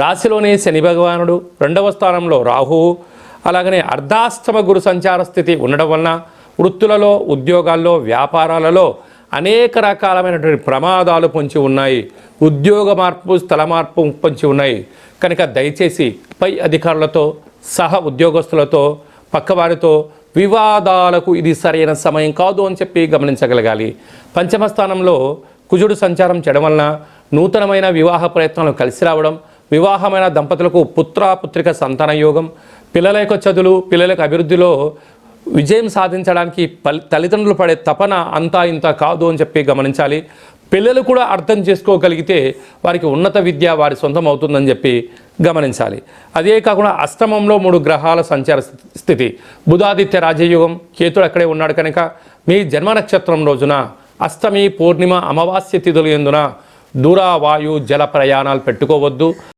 రాశిలోని శని భగవానుడు రెండవ స్థానంలో రాహువు అలాగనే అర్ధాష్టమ గురు సంచార స్థితి ఉండడం వలన వృత్తులలో ఉద్యోగాల్లో వ్యాపారాలలో అనేక రకాలమైనటువంటి ప్రమాదాలు పొంచి ఉన్నాయి. ఉద్యోగ మార్పు స్థల మార్పు పొంచి ఉన్నాయి. కనుక దయచేసి పై అధికారులతో సహ ఉద్యోగస్తులతో పక్కవారితో వివాదాలకు ఇది సరైన సమయం కాదు అని చెప్పి గమనించగలగాలి. పంచమ స్థానంలో కుజుడు సంచారం చేయడం వలన నూతనమైన వివాహ ప్రయత్నాలు కలిసి రావడం వివాహమైన దంపతులకు పుత్ర పుత్రిక సంతాన యోగం పిల్లల యొక్క చదువులు పిల్లల యొక్క అభివృద్ధిలో విజయం సాధించడానికి తల్లిదండ్రులు పడే తపన అంతా ఇంత కాదు అని చెప్పి గమనించాలి. పిల్లలు కూడా అర్థం చేసుకోగలిగితే వారికి ఉన్నత విద్య వారి సొంతం అవుతుందని చెప్పి గమనించాలి. అదే కాకుండా అష్టమంలో మూడు గ్రహాల సంచార స్థితి. బుధాదిత్య రాజయోగం కేతుడు అక్కడే ఉన్నాడు కనుక మీ జన్మ నక్షత్రం రోజున అష్టమి పూర్ణిమ అమావాస్య తిథులు ఎందున దూర వాయు జల ప్రయాణాలు పెట్టుకోవద్దు.